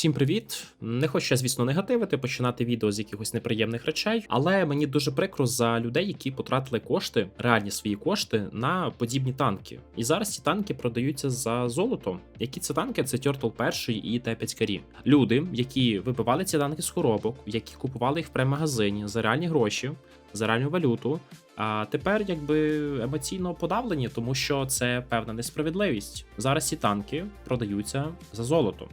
Всім привіт! Не хочу, звісно, негативити, починати відео з якихось неприємних речей, але мені дуже прикро за людей, які потратили кошти, реальні свої кошти на подібні танки. І зараз ці танки продаються за золото. Які це танки? Це Turtle 1 і Т5 Карі. Люди, які вибивали ці танки з коробок, які купували їх в премагазині за реальні гроші, за реальну валюту. А тепер якби емоційно подавлені, тому що це певна несправедливість. Зараз ці танки продаються за золото.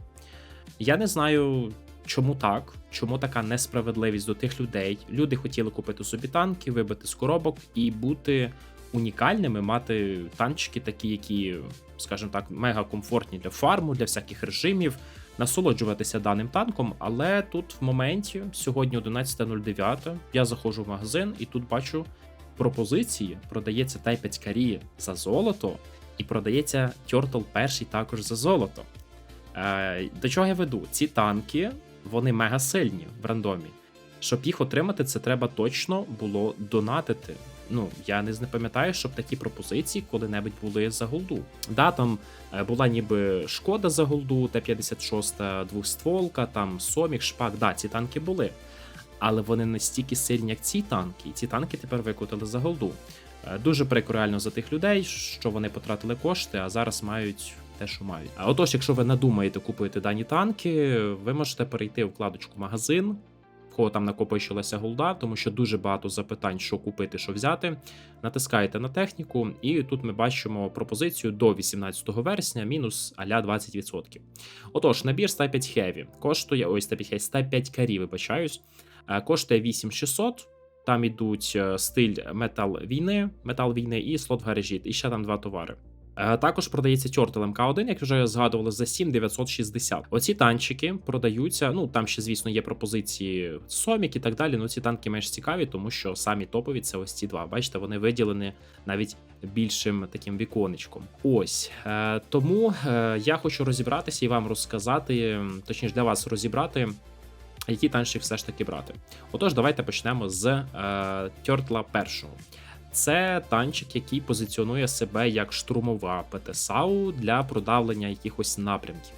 Я не знаю, чому так, чому така несправедливість до тих людей. Люди хотіли купити собі танки, вибити з коробок і бути унікальними, мати танчики, такі, які, скажімо так, мега комфортні для фарму, для всяких режимів, насолоджуватися даним танком. Але тут в моменті, сьогодні 11.09, я заходжу в магазин і тут бачу пропозиції. Продається Тай-5 Карі за золото, і продається Turtle 1 також за золото. Е, До чого я веду? Ці танки вони мега сильні в рандомі. Щоб їх отримати, це треба точно було донатити. Ну, я не пам'ятаю, щоб такі пропозиції коли-небудь були за голду. Да, там е, була ніби шкода за голду, Т-56 двохстволка, там Сомік, Шпак, да, ці танки були. Але вони настільки сильні, як ці танки, і ці танки тепер викотили за голду. Е, Дуже прикро реально за тих людей, що вони потратили кошти, а зараз мають те, що мають. А отож, якщо ви надумаєте купити дані танки, ви можете перейти в вкладочку магазин, в кого там накопичилася голда, тому що дуже багато запитань, що купити, що взяти. Натискаєте на техніку, і тут ми бачимо пропозицію до 18 вересня, мінус аля 20%. Отож, набір 105 Heavy коштує ось 105 Heavy, 105 карі, вибачаюсь, е, коштує 8600. Там ідуть е, стиль метал війни, метал війни і слот в гаражі, і ще там два товари. Е, Також продається Turtle MK1, як вже згадували, за 7960. Оці танчики продаються. Ну там ще, звісно, є пропозиції Сомік і так далі. Ну ці танки менш цікаві, тому що самі топові це ось ці два. Бачите, вони виділені навіть більшим таким віконечком. Ось е, тому е, я хочу розібратися і вам розказати, точніше для вас розібрати. Який танчик все ж таки брати? Отож, давайте почнемо з е, Тьортла першого. Це танчик, який позиціонує себе як штурмова ПТСАУ для продавлення якихось напрямків.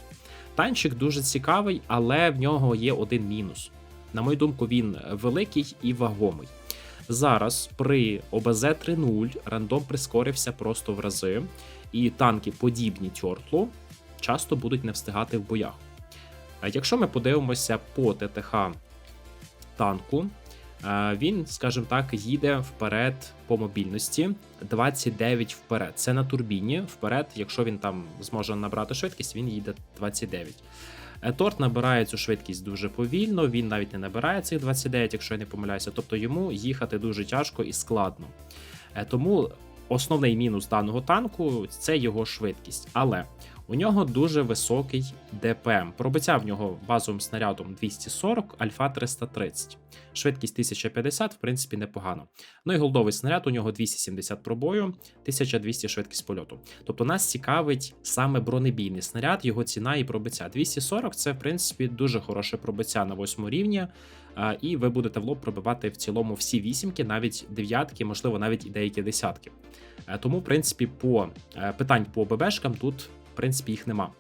Танчик дуже цікавий, але в нього є один мінус. На мою думку, він великий і вагомий. Зараз при ОБЗ 3.0 рандом прискорився просто в рази, і танки, подібні Тьортлу, часто будуть не встигати в боях. А Якщо ми подивимося по ТТХ танку, він, скажімо так, їде вперед по мобільності 29 вперед. Це на турбіні. Вперед, якщо він там зможе набрати швидкість, він їде 29. Е, Торт набирає цю швидкість дуже повільно, він навіть не набирає цих 29, якщо я не помиляюся. Тобто йому їхати дуже тяжко і складно. Е, Тому основний мінус даного танку це його швидкість. Але у нього дуже високий ДПМ. Пробиття в нього базовим снарядом 240, альфа 330. Швидкість 1050, в принципі, непогано. Ну і голдовий снаряд у нього 270 пробою, 1200 швидкість польоту. Тобто нас цікавить саме бронебійний снаряд, його ціна і пробиття. 240 це, в принципі, дуже хороше пробиття на 8 рівні. І ви будете в лоб пробивати в цілому всі вісімки, навіть дев'ятки, можливо, навіть і деякі десятки. Е, Тому, в принципі, по е, питань по ББшкам тут в принципі, їх нема.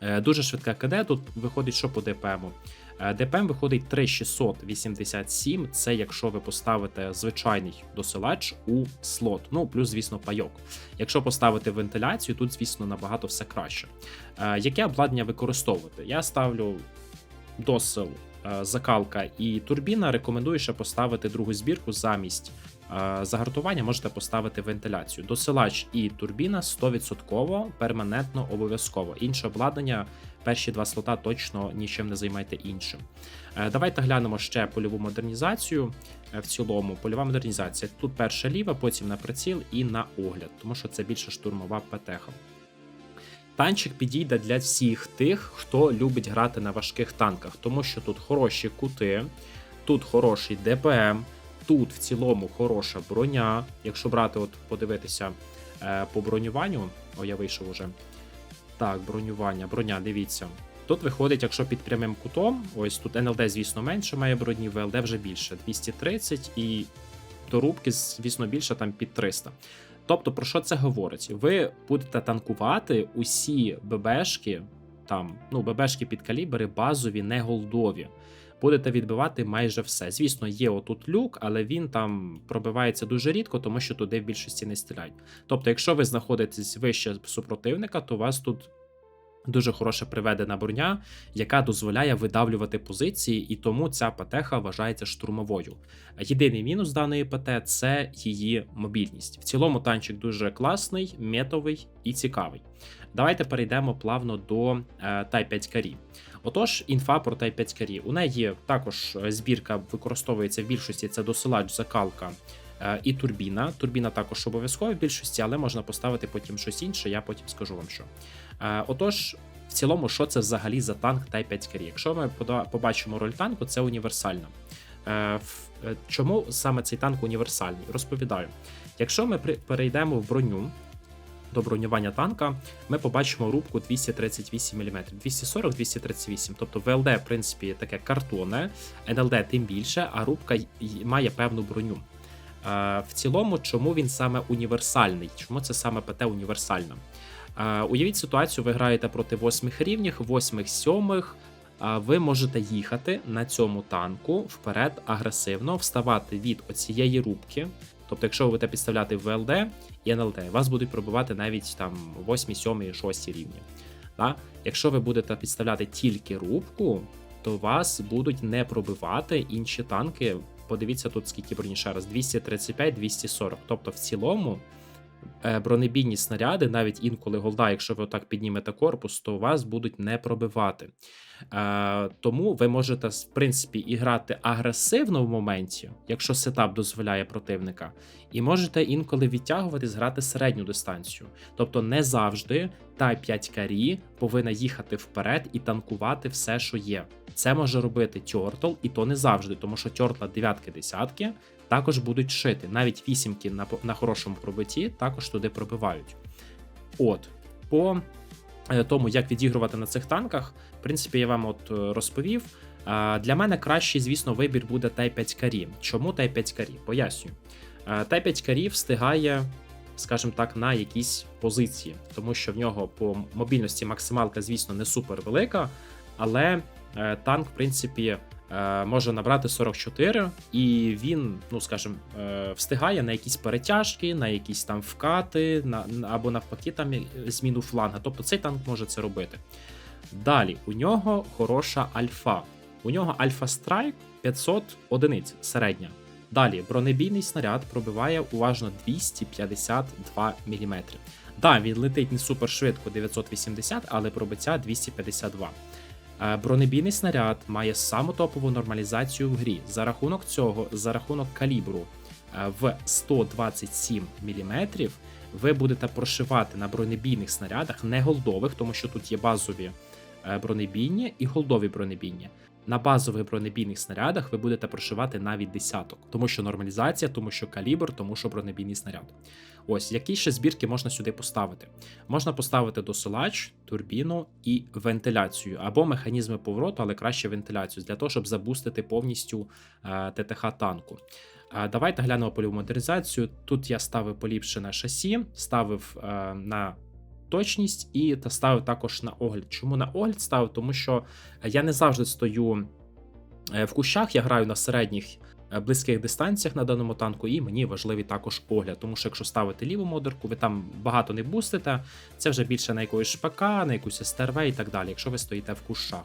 Е, Дуже швидка КД. Тут виходить, що по ДПМу. Е, ДПМ виходить 3687. Це якщо ви поставите звичайний досилач у слот. Ну, плюс, звісно, пайок. Якщо поставити вентиляцію, тут, звісно, набагато все краще. Е, Яке обладнання використовувати? Я ставлю досил, закалка і турбіна. Рекомендую ще поставити другу збірку замість е, загартування можете поставити вентиляцію. Досилач і турбіна 100% перманентно обов'язково. Інше обладнання, перші два слота точно нічим не займайте іншим. Е, Давайте глянемо ще польову модернізацію. Е, В цілому, польова модернізація. Тут перша ліва, потім на приціл і на огляд, тому що це більше штурмова ПТХ. Танчик підійде для всіх тих, хто любить грати на важких танках, тому що тут хороші кути, тут хороший ДПМ, тут в цілому хороша броня. Якщо брати, от подивитися е, по бронюванню, о, я вийшов уже. Так, бронювання, броня, дивіться. Тут виходить, якщо під прямим кутом, ось тут НЛД, звісно, менше має броні, ВЛД вже більше 230 і до рубки, звісно, більше там під 300. Тобто, про що це говорить? Ви будете танкувати усі ББшки там ну, ББшки під калібри базові, не голдові. Будете відбивати майже все. Звісно, є отут люк, але він там пробивається дуже рідко, тому що туди в більшості не стріляють. Тобто, якщо ви знаходитесь вище супротивника, то вас тут дуже хороша приведена броня, яка дозволяє видавлювати позиції, і тому ця ПТХ вважається штурмовою. Єдиний мінус даної ПТ це її мобільність. В цілому танчик дуже класний, метовий і цікавий. Давайте перейдемо плавно до е, Type 5 Карі. Отож, інфа про Type 5 Карі. У неї також е, збірка використовується в більшості це досилач, закалка і турбіна. Турбіна також обов'язкова в більшості, але можна поставити потім щось інше, я потім скажу вам що. Е, Отож, в цілому, що це взагалі за танк Type 5 Карі? Якщо ми побачимо роль танку, це універсальна. Е, е, Чому саме цей танк універсальний? Розповідаю. Якщо ми перейдемо в броню до бронювання танка, ми побачимо рубку 238 мм, 240-238. Тобто ВЛД, в принципі, таке картонне, НЛД тим більше, а рубка має певну броню. Е, В цілому, чому він саме універсальний? Чому це саме ПТ універсальна? Е, Уявіть ситуацію, ви граєте проти восьмих рівнів, восьмих, сьомих. а Ви можете їхати на цьому танку вперед агресивно, вставати від оцієї рубки. Тобто, якщо ви будете підставляти ВЛД і НЛД, вас будуть пробивати навіть там 8, 7, 6 рівні. Да? Якщо ви будете підставляти тільки рубку, то вас будуть не пробивати інші танки. Подивіться тут скільки броні ще раз: 235-240. Тобто, в цілому бронебійні снаряди, навіть інколи голда, якщо ви отак піднімете корпус, то вас будуть не пробивати. Е, тому ви можете, в принципі, і грати агресивно в моменті, якщо сетап дозволяє противника, і можете інколи відтягуватись, грати середню дистанцію. Тобто не завжди та 5 карі повинна їхати вперед і танкувати все, що є. Це може робити Тьортл, і то не завжди, тому що Тьортла дев'ятки десятки також будуть шити. Навіть вісімки на, на хорошому пробитті також туди пробивають. От, по е, тому, як відігрувати на цих танках, в принципі, я вам от е, розповів. Для мене кращий, звісно, вибір буде Тай 5 карі. Чому Тай 5 карі? Пояснюю. Е, Тай 5 карі встигає, скажімо так, на якісь позиції, тому що в нього по мобільності максималка, звісно, не супер велика, але танк, в принципі, може набрати 44, і він, ну скажімо, е, встигає на якісь перетяжки, на якісь там вкати, на, або навпаки, там е, зміну фланга. Тобто цей танк може це робити. Далі, у нього хороша альфа. У нього альфа страйк 500 одиниць середня. Далі, бронебійний снаряд пробиває уважно 252 мм. Да, він летить не супер швидко 980, але пробиття 252. Е, Бронебійний снаряд має саму топову нормалізацію в грі. За рахунок цього, за рахунок калібру е, в 127 мм, ви будете прошивати на бронебійних снарядах, не голдових, тому що тут є базові е, бронебійні і голдові бронебійні. На базових бронебійних снарядах ви будете прошивати навіть десяток, тому що нормалізація, тому що калібр, тому що бронебійний снаряд. Ось які ще збірки можна сюди поставити. Можна поставити досилач, турбіну і вентиляцію, або механізми повороту, але краще вентиляцію, для того, щоб забустити повністю е, ТТХ танку. Е, Давайте глянемо польову модернізацію. Тут я ставив поліпшене шасі, ставив е, на точність і та ставив також на огляд. Чому на огляд ставив? Тому що я не завжди стою е, в кущах, я граю на середніх е, близьких дистанціях на даному танку, і мені важливий також огляд. Тому що якщо ставити ліву модерку, ви там багато не бустите, це вже більше на якоїсь ШПК, на якусь СТРВ і так далі, якщо ви стоїте в кущах.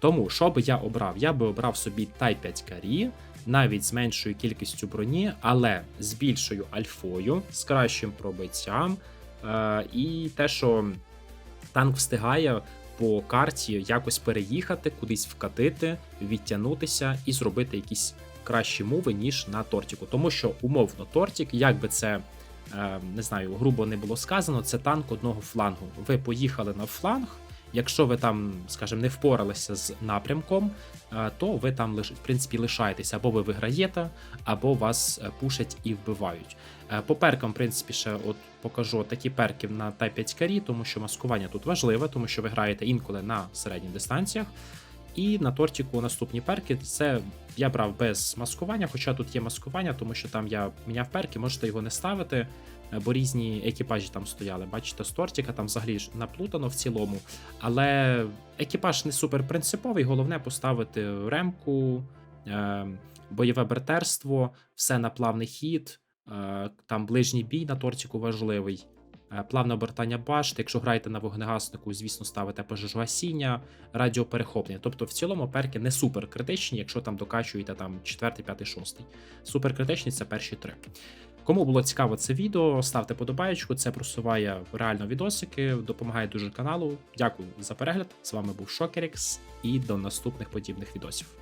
Тому, що би я обрав? Я би обрав собі Type 5 карі, навіть з меншою кількістю броні, але з більшою альфою, з кращим пробиттям. Е, і те, що танк встигає по карті якось переїхати, кудись вкатити, відтягнутися і зробити якісь кращі мови, ніж на тортіку. Тому що умовно тортік, як би це е, не знаю, грубо не було сказано, це танк одного флангу. Ви поїхали на фланг. Якщо ви там, скажімо, не впоралися з напрямком, е, то ви там в принципі лишаєтеся, або ви виграєте, або вас е, пушать і вбивають. Е, По перкам, в принципі, ще от покажу такі перки на Т5 карі, тому що маскування тут важливе, тому що ви граєте інколи на середніх дистанціях. І на тортіку наступні перки. Це я брав без маскування, хоча тут є маскування, тому що там я міняв перки, можете його не ставити, е, бо різні екіпажі там стояли. Бачите, з тортіка там взагалі ж наплутано в цілому. Але екіпаж не супер принциповий, головне поставити ремку, е, бойове братерство, все на плавний хід, е, там ближній бій на тортіку важливий. Е, Плавне обертання башт. Якщо граєте на вогнегаснику, звісно, ставите пожежу гасіння, радіоперехоплення. Тобто, в цілому перки не супер критичні, якщо там докачуєте там 4, 5, 6. Супер критичні це перші три. Кому було цікаво це відео, ставте подобаєчку, це просуває реально відосики, допомагає дуже каналу. Дякую за перегляд. З вами був Шокерікс і до наступних подібних відосів.